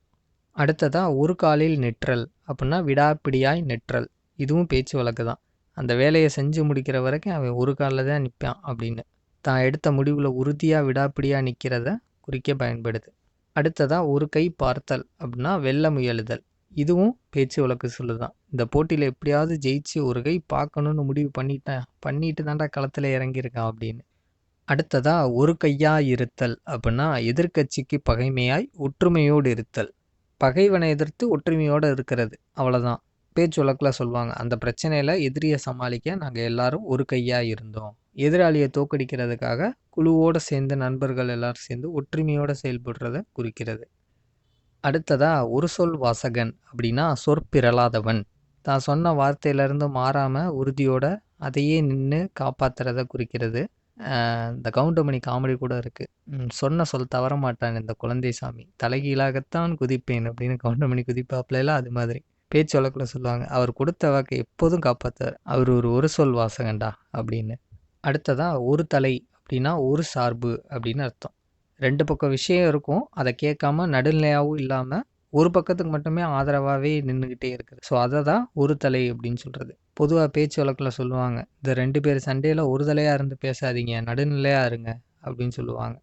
அடுத்ததாக ஒரு காலில் நெற்றல் அப்படின்னா விடாப்பிடியாய் நெற்றல். இதுவும் பேச்சு வழக்கு தான் அந்த வேலையை செஞ்சு முடிக்கிற வரைக்கும் அவன் ஒரு காலில் தான் நிற்பான் அப்படின்னு. தான் எடுத்த முடிவில் உறுதியாக விடாப்பிடியாக நிற்கிறத குறிக்க பயன்படுது. அடுத்ததாக ஒரு கை பார்த்தல் அப்படின்னா வெல்ல முயலுதல் இதுவும் பேச்சு வழக்கு சொல்லுதான். இந்த போட்டியில் எப்படியாவது ஜெயிச்சு ஒரு கை பார்க்கணுன்னு முடிவு பண்ணிட்டேன். பண்ணிட்டு தான்டா களத்தில் இறங்கியிருக்கான் அப்படின்னு. அடுத்ததாக ஒரு கையாக இருத்தல் அப்படின்னா எதிர்க்கட்சிக்கு பகைமையாய் ஒற்றுமையோடு இருத்தல். பகைவனை எதிர்த்து ஒற்றுமையோடு இருக்கிறது. அவ்வளோதான் பேச்சு வழக்கில் சொல்லுவாங்க. அந்த பிரச்சனையில் எதிரியை சமாளிக்க நாங்கள் எல்லாரும் ஒரு கையாக இருந்தோம். எதிராளியை தோக்கடிக்கிறதுக்காக குழுவோடு சேர்ந்து நண்பர்கள் எல்லாரும் சேர்ந்து ஒற்றுமையோடு செயல்படுறத குறிக்கிறது. அடுத்ததாக ஒரு சொல் வாசகன் அப்படின்னா சொற்பிரலாதவன் தான் சொன்ன வார்த்தையிலேருந்து மாறாமல் உறுதியோட அதையே நின்று காப்பாற்றுறத குறிக்கிறது. இந்த கவுண்டமணி காமெடி கூட இருக்குது சொன்ன சொல் தவற மாட்டான் இந்த குழந்தை சாமி தலைகீழாகத்தான் குதிப்பேன் அப்படின்னு கவுண்டமணி குதிப்பாப்புல அது மாதிரி. பேச்சு வழக்கில் சொல்லுவாங்க அவர் கொடுத்த வாக்கை எப்போதும் காப்பாற்றுவார் அவர் ஒரு ஒரு சொல் வாசகண்டா அப்படின்னு. அடுத்ததாக ஒரு தலை அப்படின்னா ஒரு சார்பு அப்படின்னு அர்த்தம். ரெண்டு பக்கம் விஷயம் இருக்கும். அதை கேட்காம நடுநிலையாகவும் இல்லாமல் ஒரு பக்கத்துக்கு மட்டுமே ஆதரவாகவே நின்றுக்கிட்டே இருக்குது. ஸோ அதை தான் ஒரு தலை அப்படின்னு சொல்கிறது பொதுவாக பேச்சு வழக்கில் சொல்லுவாங்க இந்த ரெண்டு பேர் சண்டையில் ஒரு தலையாக இருந்து பேசாதீங்க நடுநிலையாக இருங்க அப்படின்னு சொல்லுவாங்க.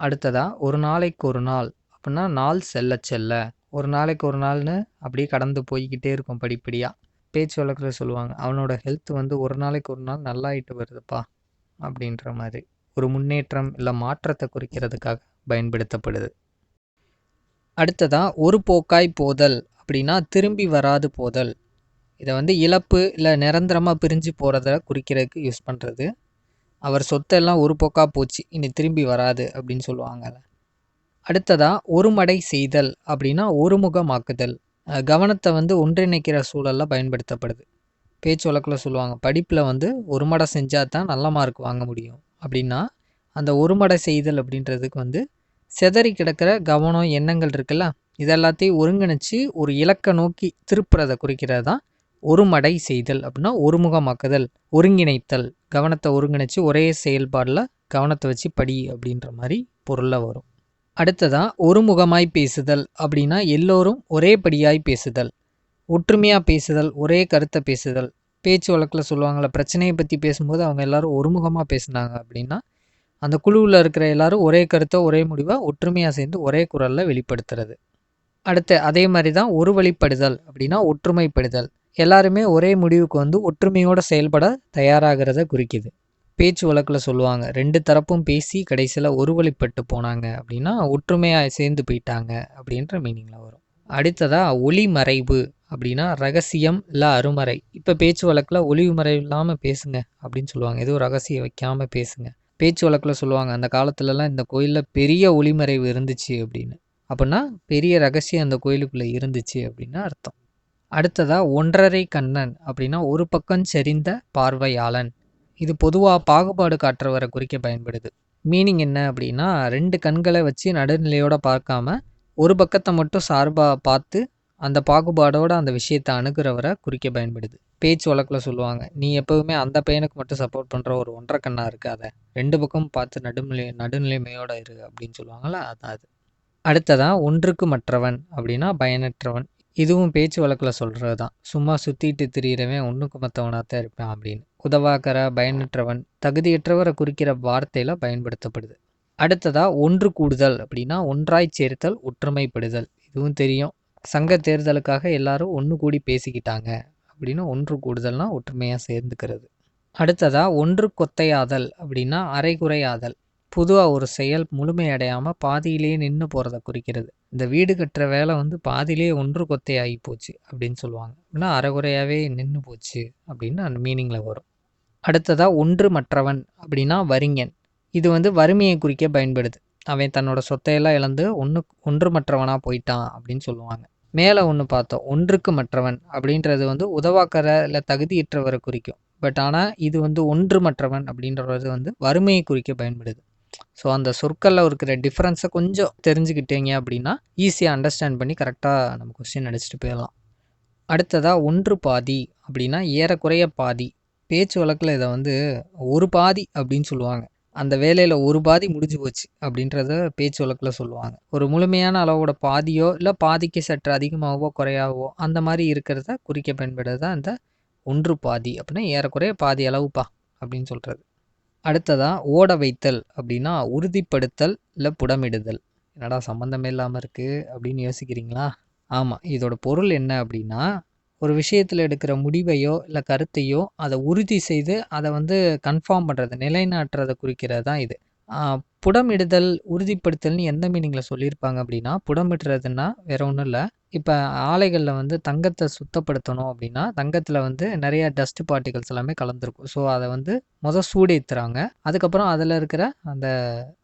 அடுத்ததாக ஒரு நாளைக்கு ஒரு நாள் அப்படின்னா நாள் செல்ல செல்ல ஒரு நாளைக்கு ஒரு நாள்னு அப்படியே கடந்து போய்கிட்டே இருக்கும் படிப்படியாக பேச்சு வழக்கில் சொல்லுவாங்க அவனோட ஹெல்த் வந்து ஒரு நாளைக்கு ஒரு நாள் நல்லாயிட்டு வருதுப்பா அப்படின்ற மாதிரி. ஒரு முன்னேற்றம் இல்லை மாற்றத்தை குறிக்கிறதுக்காக பயன்படுத்தப்படுது. அடுத்ததாக ஒரு போக்காய் போதல் அப்படின்னா திரும்பி வராது போதல். இதை வந்து இழப்பு இல்லை நிரந்தரமாக பிரிஞ்சு போகிறத குறிக்கிறதுக்கு யூஸ் பண்ணுறது அவர் சொத்தெல்லாம் ஒரு போக்காக போச்சு இனி திரும்பி வராது அப்படின்னு சொல்லுவாங்கல்ல. அடுத்ததாக ஒருமடை செய்தல் அப்படின்னா ஒருமுகமாக்குதல். கவனத்தை வந்து ஒன்றிணைக்கிற சூழலில் பயன்படுத்தப்படுது. பேச்சு வழக்கில் சொல்லுவாங்க படிப்பில் வந்து ஒரு மடை செஞ்சால் தான் நல்ல மார்க் வாங்க முடியும். அப்படின்னா அந்த ஒரு மடை செய்தல் அப்படின்றதுக்கு வந்து செதறி கிடக்கிற கவனம் எண்ணங்கள் இருக்குல்ல இதெல்லாத்தையும் ஒருங்கிணைச்சு ஒரு இலக்கை நோக்கி திருப்புறதை குறிக்கிறது தான் ஒரு மடை செய்தல் அப்படின்னா ஒருமுகமாக்குதல் ஒருங்கிணைத்தல். கவனத்தை ஒருங்கிணைச்சு ஒரே செயல்பாடில் கவனத்தை வச்சு படி அப்படின்ற மாதிரி பொருளில் வரும். அடுத்ததாக ஒருமுகமாய் பேசுதல் அப்படின்னா எல்லோரும் ஒரேபடியாய் பேசுதல். ஒற்றுமையாக பேசுதல் ஒரே கருத்தை பேசுதல். பேச்சு வழக்கில் சொல்லுவாங்களே பிரச்சனையை பற்றி பேசும்போது அவங்க எல்லாரும் ஒருமுகமாக பேசுனாங்க அப்படின்னா அந்த குழுவில் இருக்கிற எல்லாரும் ஒரே கருத்தை ஒரே முடிவாக ஒற்றுமையாக சேர்ந்து ஒரே குரலில் வெளிப்படுத்துறது. அடுத்து அதே மாதிரி தான் ஒரு வழிப்படுதல் அப்படின்னா ஒற்றுமைப்படுதல். எல்லாருமே ஒரே முடிவுக்கு வந்து ஒற்றுமையோடு செயல்பட தயாராகிறத குறிக்குது. பேச்சு வழக்கில் சொல்லுவாங்க. ரெண்டு தரப்பும் பேசி கடைசியில் ஒரு வழிப்பட்டு போனாங்க அப்படின்னா ஒற்றுமையாக சேர்ந்து போயிட்டாங்க அப்படின்ற மீனிங்கில் வரும். அடுத்ததாக ஒளி மறைவு அப்படின்னா ரகசியம் இல்லை அருமறை. இப்போ பேச்சு வழக்கில் ஒளிவு மறைவு இல்லாமல் பேசுங்க அப்படின்னு சொல்லுவாங்க. எதுவும் ரகசியம் வைக்காமல் பேசுங்க. பேச்சு வழக்கில் சொல்லுவாங்க அந்த காலத்துலலாம் இந்த கோயிலில் பெரிய ஒளிமறைவு இருந்துச்சு அப்படின்னு. அப்படின்னா பெரிய ரகசியம் அந்த கோயிலுக்குள்ளே இருந்துச்சு அப்படின்னு அர்த்தம். அடுத்ததாக ஒன்றரை கண்ணன் அப்படின்னா ஒரு பக்கம் செறிந்த பார்வையாளன். இது பொதுவாக பாகுபாடு காட்டுறவரை குறிக்க பயன்படுது. மீனிங் என்ன அப்படின்னா ரெண்டு கண்களை வச்சு நடுநிலையோடு பார்க்காம ஒரு பக்கத்தை மட்டும் சார்பாக பார்த்து அந்த பாகுபாடோட அந்த விஷயத்தை அணுகிறவரை குறிக்க பயன்படுது. பேச்சு வழக்கில் சொல்லுவாங்க நீ எப்போவுமே அந்த பையனுக்கு மட்டும் சப்போர்ட் பண்ணுற ஒரு ஒன்றரை கண்ணாக இருக்காத. ரெண்டு பக்கம் பார்த்து நடுநிலை நடுநிலைமையோட இரு அப்படின்னு சொல்லுவாங்கள்ல அதான் அது. அடுத்ததான் ஒன்றுக்கு மற்றவன் அப்படின்னா பயனற்றவன். இதுவும் பேச்சு வழக்கில் சொல்கிறது தான் சும்மா சுற்றிட்டு திரியிறவன் ஒன்றுக்கு மற்றவனாக தான் இருப்பான் அப்படின்னு. உதவாக்கற பயனற்றவன் தகுதியற்றவரை குறிக்கிற வார்த்தையில் பயன்படுத்தப்படுது. அடுத்ததாக ஒன்று கூடுதல் அப்படின்னா ஒன்றாய் சேர்த்தல் ஒற்றுமைப்படுதல். இதுவும் தெரியும். சங்க தேர்தலுக்காக எல்லாரும் ஒன்று கூடி பேசிக்கிட்டாங்க அப்படின்னு ஒன்று கூடுதல்னால் ஒற்றுமையாக சேர்ந்துக்கிறது. அடுத்ததாக ஒன்று கொத்தையாதல் அப்படின்னா அரைகுறையாதல். பொதுவாக ஒரு செயல் முழுமையடையாமல் பாதியிலேயே நின்று போகிறத குறிக்கிறது. இந்த வீடு கட்டுற வேலை வந்து பாதியிலேயே ஒன்று கொத்தை ஆகி போச்சு அப்படின்னு சொல்லுவாங்க. அப்படின்னா அறகுறையாகவே நின்று போச்சு அப்படின்னு அந்த மீனிங்கில் வரும். அடுத்ததாக ஒன்று மற்றவன் அப்படின்னா வரிங்கன் இது வந்து வறுமையை குறிக்க பயன்படுது. அவன் தன்னோட சொத்தையெல்லாம் இழந்து ஒன்று ஒன்று மற்றவனாக போயிட்டான் அப்படின்னு சொல்லுவாங்க. மேலே ஒன்று பார்த்தோம். ஒன்றுக்கு மற்றவன் அப்படின்றது வந்து உதவாக்கிற இல்லை தகுதியற்றவரை குறிக்கும். பட் ஆனால் இது வந்து ஒன்று மற்றவன் அப்படின்றது வந்து வறுமையை குறிக்க பயன்படுது. ஸோ அந்த சொற்களில் இருக்கிற டிஃப்ரென்ஸை கொஞ்சம் தெரிஞ்சுக்கிட்டீங்க அப்படின்னா ஈஸியாக அண்டர்ஸ்டாண்ட் பண்ணி கரெக்டாக நம்ம கொஸ்டின் அடிச்சுட்டு போயிடலாம். அடுத்ததாக ஒன்று பாதி அப்படின்னா ஏறக்குறைய பாதி. பேச்சு வழக்கில் இதை வந்து ஒரு பாதி அப்படின்னு சொல்லுவாங்க. அந்த வேலையில் ஒரு பாதி முடிஞ்சு போச்சு அப்படின்றத பேச்சு வழக்கில் சொல்லுவாங்க. ஒரு முழுமையான அளவோட பாதியோ இல்லை பாதிக்கு சற்று அதிகமாகவோ குறையாவோ அந்த மாதிரி இருக்கிறத குறிக்க பயன்படுறது தான் இந்த ஒன்று பாதி அப்படின்னா ஏறக்குறைய பாதி அளவுப்பா அப்படின்னு சொல்கிறது அடுத்ததாக ஓட வைத்தல் அப்படின்னா உறுதிப்படுத்தல் இல்லை புடமிடுதல். என்னடா சம்மந்தமே இல்லாமல் இருக்குது அப்படின்னு யோசிக்கிறீங்களா? ஆமாம் இதோட பொருள் என்ன அப்படின்னா ஒரு விஷயத்தில் எடுக்கிற முடிவையோ இல்லை கருத்தையோ அதை உறுதி செய்து அதை வந்து கன்ஃபார்ம் பண்ணுறது நிலைநாட்டுறதை குறிக்கிறது தான் இது புடமிடுதல் உறுதிப்படுத்தல்னு எந்த மீனிங்கில் சொல்லியிருப்பாங்க அப்படின்னா புடமிடுறதுன்னா வேற ஒன்றும் இல்லை. இப்போ ஆலைகளில் வந்து தங்கத்தை சுத்தப்படுத்தணும் அப்படின்னா தங்கத்தில் வந்து நிறைய டஸ்ட் பார்ட்டிகல்ஸ் எல்லாமே கலந்துருக்கும். ஸோ அதை வந்து மொதல் சூடேற்றுறாங்க அதுக்கப்புறம் அதில் இருக்கிற அந்த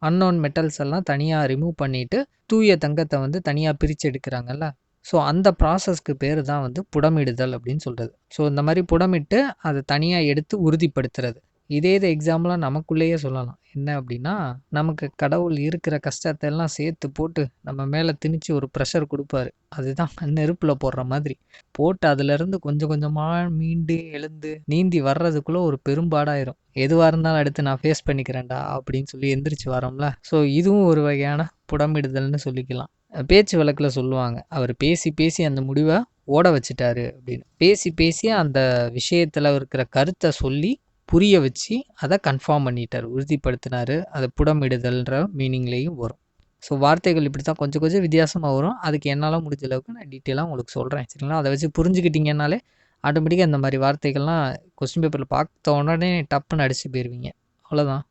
அன்னோன் மெட்டல்ஸ் எல்லாம் தனியாக ரிமூவ் பண்ணிவிட்டு தூய தங்கத்தை வந்து தனியாக பிரித்து எடுக்கிறாங்கல்ல. ஸோ அந்த ப்ராசஸ்க்கு பேர் தான் வந்து புடமிடுதல் அப்படின்னு சொல்கிறது ஸோ இந்த மாதிரி புடமிட்டு அதை தனியாக எடுத்து உறுதிப்படுத்துறது. இதே இது எக்ஸாம்பிளாக நமக்குள்ளேயே சொல்லலாம். என்ன அப்படின்னா நமக்கு கடவுள் இருக்கிற கஷ்டத்தை எல்லாம் சேர்த்து போட்டு நம்ம மேலே திணிச்சு ஒரு ப்ரெஷர் கொடுப்பாரு. அதுதான் நெருப்பில் போடுற மாதிரி. போட்டு அதுலேருந்து கொஞ்சம் கொஞ்சமாக மீண்டு எழுந்து நீந்தி வர்றதுக்குள்ளே ஒரு பெரும்பாடாயிரும். எதுவாக இருந்தாலும் அடுத்து நான் ஃபேஸ் பண்ணிக்கிறேன்டா அப்படின்னு சொல்லி எந்திரிச்சு வரோம்ல. ஸோ இதுவும் ஒரு வகையான புடமிடுதல்னு சொல்லிக்கலாம். பேச்சு வழக்கில் சொல்லுவாங்க. அவர் பேசி பேசி அந்த முடிவை ஓட வச்சுட்டாரு அப்படின்னு. பேசி பேசி அந்த விஷயத்தில் இருக்கிற கருத்தை சொல்லி புரிய வச்சு அதை கன்ஃபார்ம் பண்ணிட்டார். உறுதிப்படுத்தினார். அதை புடமிடுதல்ன்ற மீனிங்லேயும் வரும். ஸோ வார்த்தைகள் இப்படி தான் கொஞ்சம் கொஞ்சம் வித்தியாசமாக வரும். அதுக்கு என்னால் முடிஞ்ச அளவுக்கு நான் டீட்டெயிலாக உங்களுக்கு சொல்கிறேன் சரிங்களா? அதை வச்சு புரிஞ்சுக்கிட்டீங்கன்னாலே ஆட்டோமேட்டிக்காக இந்த மாதிரி வார்த்தைகள்லாம் கொஸ்டின் பேப்பரில் பார்த்த உடனே டப்புன்னு அடிச்சு போயிடுவீங்க அவ்வளோதான்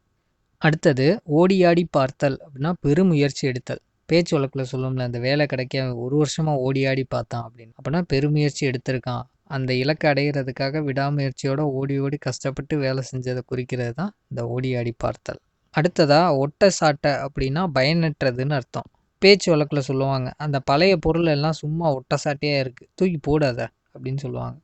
அடுத்தது ஓடியாடி பார்த்தல் அப்படின்னா பெருமுயற்சி எடுத்தல். பேச்சு வழக்கில் சொல்லும்ல அந்த வேலை கிடைக்க ஒரு வருஷமாக ஓடியாடி பார்த்தான் அப்படின்னு. அப்படின்னா பெருமுயற்சி எடுத்திருக்கான். அந்த இலக்கை அடையிறதுக்காக விடாமுயற்சியோட ஓடி ஓடி கஷ்டப்பட்டு வேலை செஞ்சதை குறிக்கிறது தான் இந்த ஓடி ஆடி பார்த்தல். அடுத்ததா ஒட்ட சாட்டை அப்படின்னா பயனற்றதுன்னு அர்த்தம். பேச்சு வழக்கில் சொல்லுவாங்க அந்த பழைய பொருள் எல்லாம் சும்மா ஒட்டை சாட்டையாக இருக்குது தூக்கி போடாத அப்படின்னு சொல்லுவாங்க.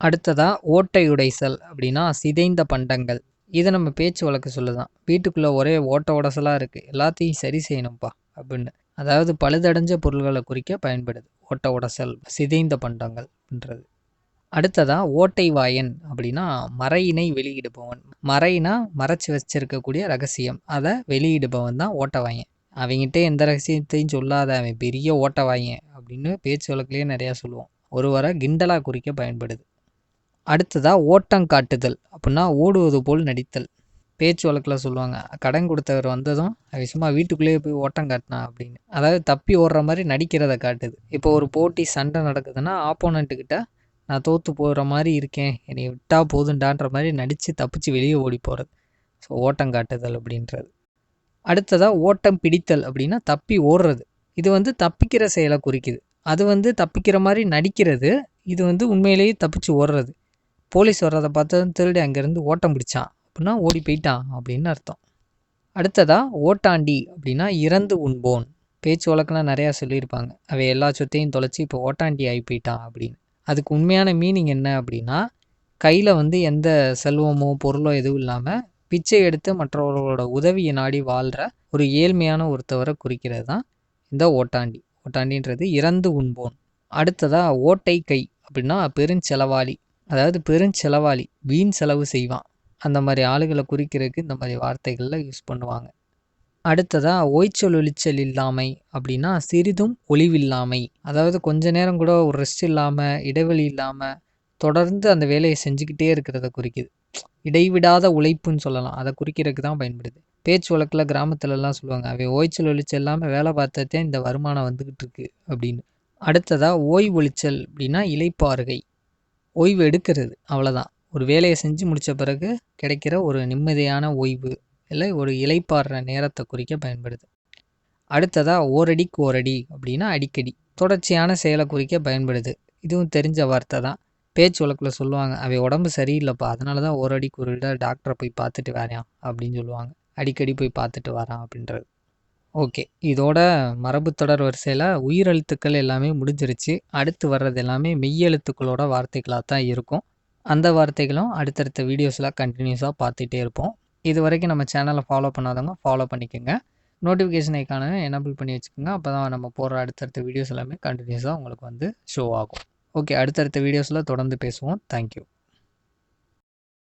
அடுத்ததா ஓட்டை உடைசல் அப்படின்னா சிதைந்த பண்டங்கள். இதை நம்ம பேச்சு வழக்கு சொல்லுதான். வீட்டுக்குள்ளே ஒரே ஓட்ட உடசலாக இருக்குது எல்லாத்தையும் சரி செய்யணும்ப்பா அப்படின்னு. அதாவது பழுதடைஞ்ச பொருள்களை குறிக்க பயன்படுது ஓட்ட உடசல் சிதைந்த பண்டங்கள் அடுத்ததாக அடுத்ததா ஓட்டை வாயன் அப்படின்னா மறையினை வெளியிடுபவன். மறைனா மறைச்சு வச்சிருக்கக்கூடிய ரகசியம். அதை வெளியிடுபவன் தான் ஓட்டவாயன். அவங்ககிட்ட எந்த ரகசியத்தையும் சொல்லாத அவன் பெரிய ஓட்ட வாயன் அப்படின்னு பேச்சு வழக்குலேயே நிறையா சொல்லுவோம். ஒருவரை கிண்டலா குறிக்க பயன்படுது. அடுத்ததா ஓட்டம் காட்டுதல் அப்படின்னா ஓடுவது போல் நடித்தல். பேச்சு வழக்கில் சொல்லுவாங்க கடன் கொடுத்தவர் வந்ததும் அவன் சும்மா வீட்டுக்குள்ளேயே போய் ஓட்டம் காட்டினா அப்படின்னு. அதாவது தப்பி ஓடுற மாதிரி நடிக்கிறத காட்டுது. இப்போ ஒரு போட்டி சண்டை நடக்குதுன்னா ஆப்போனண்ட்டுக்கிட்ட நான் தோற்று போகிற மாதிரி இருக்கேன். என்னை விட்டால் போதுண்டான்ற மாதிரி நடித்து தப்பிச்சு வெளியே ஓடி போகிறது ஸோ ஓட்டம் காட்டுதல் அப்படின்றது. அடுத்ததாக ஓட்டம் பிடித்தல் அப்படின்னா தப்பி ஓடுறது. இது வந்து தப்பிக்கிற செயலை குறிக்குது. அது வந்து தப்பிக்கிற மாதிரி நடிக்கிறது. இது வந்து உண்மையிலேயே தப்பிச்சு ஓடுறது. போலீஸ் வர்றதை பார்த்து திருடி அங்கேருந்து ஓட்டம் பிடிச்சான் அப்படின்னா ஓடி போயிட்டான் அப்படின்னு அர்த்தம். அடுத்ததாக ஓட்டாண்டி அப்படின்னா இறந்து உண்போன். பேச்சு வழக்கெல்லாம் நிறையா சொல்லியிருப்பாங்க. அவை எல்லா சொத்தையும் தொலைச்சி இப்போ ஓட்டாண்டி ஆகி போயிட்டான் அப்படின்னு. அதுக்கு உண்மையான மீனிங் என்ன அப்படின்னா கையில் வந்து எந்த செல்வமோ பொருளோ எதுவும் இல்லாமல் பிச்சை எடுத்து மற்றவர்களோட உதவியை நாடி வாழ்கிற ஒரு ஏழ்மையான ஒருத்தவரை குறிக்கிறது தான் இந்த ஓட்டாண்டி. ஓட்டாண்டின்றது இறந்து உண்போன். அடுத்ததாக ஓட்டை கை அப்படின்னா பெருஞ்செலவாளி. அதாவது பெருஞ்செலவாளி வீண் செலவு செய்வான். அந்த மாதிரி ஆளுகளை குறிக்கிறதுக்கு இந்த மாதிரி வார்த்தைகளில் யூஸ் பண்ணுவாங்க. அடுத்ததா ஓய்ச்சொல் ஒளிச்சல் இல்லாமை அப்படின்னா சிறிதும் ஒளிவில்லாமை. அதாவது கொஞ்ச நேரம் கூட ஒரு ரெஸ்ட் இல்லாமல் இடைவெளி இல்லாமல் தொடர்ந்து அந்த வேலையை செஞ்சுக்கிட்டே இருக்கிறத குறிக்குது. இடைவிடாத உழைப்புன்னு சொல்லலாம். அதை குறிக்கிறதுக்கு தான் பயன்படுது. பேச்சு வழக்கில் கிராமத்துலலாம் சொல்லுவாங்க அவை ஓய்ச்சல் ஒளிச்சல் இல்லாமல் வேலை பார்த்ததே இந்த வருமானம் வந்துக்கிட்டு இருக்கு அப்படின்னு. அடுத்ததாக ஓய்வு ஒழிச்சல் அப்படின்னா இலைப்பாறுகை. ஓய்வு எடுக்கிறது அவ்வளோதான் ஒரு வேலையை செஞ்சு முடித்த பிறகு கிடைக்கிற ஒரு நிம்மதியான ஓய்வு இல்லை ஒரு இலைப்பாடுற நேரத்தை குறிக்க பயன்படுது. அடுத்ததாக ஓரடிக்கு ஓரடி அப்படின்னா அடிக்கடி. தொடர்ச்சியான செயலை குறிக்க பயன்படுது. இதுவும் தெரிஞ்ச வார்த்தை தான். பேச்சு வழக்கில் சொல்லுவாங்க அவை உடம்பு சரியில்லைப்பா அதனால தான் ஓரடிக்கு ஒரு டாக்டரை போய் பார்த்துட்டு வரான் அப்படின்னு சொல்லுவாங்க. அடிக்கடி போய் பார்த்துட்டு வரான் அப்படின்றது. ஓகே. இதோட மரபு தொடர் வரிசையில் உயிரெழுத்துக்கள் எல்லாமே முடிஞ்சிருச்சு. அடுத்து வர்றது எல்லாமே மெய்யெழுத்துக்களோட வார்த்தைகளாக தான் இருக்கும். அந்த வார்த்தைகளும் அடுத்தடுத்த வீடியோஸில் கண்டினியூஸாக பார்த்துட்டே இருப்போம். இது வரைக்கும் நம்ம சேனலை ஃபாலோ பண்ணாதவங்க ஃபாலோ பண்ணிக்கோங்க. நோட்டிஃபிகேஷன் ஐக்கான எனபிள் பண்ணி வச்சுக்கோங்க. அப்போ தான் நம்ம போடுற அடுத்தடுத்த வீடியோஸ் எல்லாமே கண்டினியூஸாக உங்களுக்கு வந்து ஷோ ஆகும். ஓகே அடுத்தடுத்த வீடியோஸில் தொடர்ந்து பேசுவோம். தேங்க்யூ